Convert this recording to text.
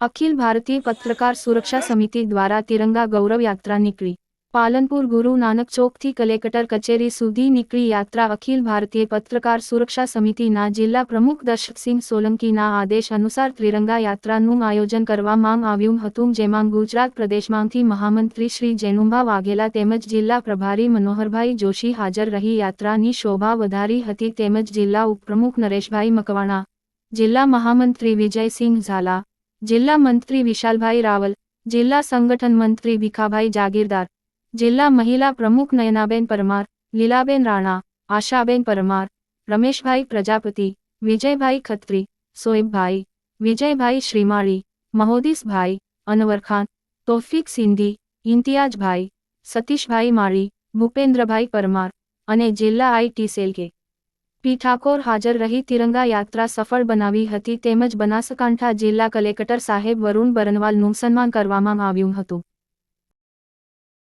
અખિલ ભારતીય પત્રકાર સુરક્ષા સમિતિ દ્વારા તિરંગા ગૌરવ યાત્રા નીકળી. પાલનપુર ગુરુ નાનક ચોકથી કલેક્ટર કચેરી સુધી નીકળી યાત્રા અખિલ ભારતીય પત્રકાર સુરક્ષા સમિતિના જિલ્લા પ્રમુખ દર્શકસિંહ સોલંકીના આદેશ અનુસાર ત્રિરંગા યાત્રાનું આયોજન કરવામાં આવ્યું હતું, જેમાં ગુજરાત પ્રદેશમાંથી મહામંત્રી શ્રી જેનુભા વાઘેલા તેમજ જિલ્લા પ્રભારી મનોહરભાઈ જોશી હાજર રહી. યાત્રાની શોભા વધારી હતી તેમજ જિલ્લા ઉપપ્રમુખ નરેશભાઈ મકવાણા, જિલ્લા મહામંત્રી વિજયસિંહ ઝાલા જિલ્લા મંત્રી વિશાલભાઈ રાવલ, જિલ્લા સંગઠન મંત્રી ભીખાભાઈ જાગીરદાર, જિલ્લા મહિલા પ્રમુખ નયનાબેન પરમાર, લીલાબેન રાણા, આશાબેન પરમાર, રમેશભાઈ પ્રજાપતિ, વિજયભાઈ ખત્રી, સોએબભાઈ, વિજયભાઈ શ્રીમાળી, મહોદીસભાઈ અનવરખાન તોફિક સિંધી ઇમ્તિયાજભાઈ સતીશભાઈ માળી, ભૂપેન્દ્રભાઈ પરમાર અને જિલ્લા આઈટી સેલ પી ઠાકોર હાજર રહી તિરંગા યાત્રા સફળ બનાવી હતી. તેમજ બનાસકાંઠા જિલ્લા કલેક્ટર સાહેબ વરુણ બરનવાલનું સન્માન કરવામાં આવ્યું હતું.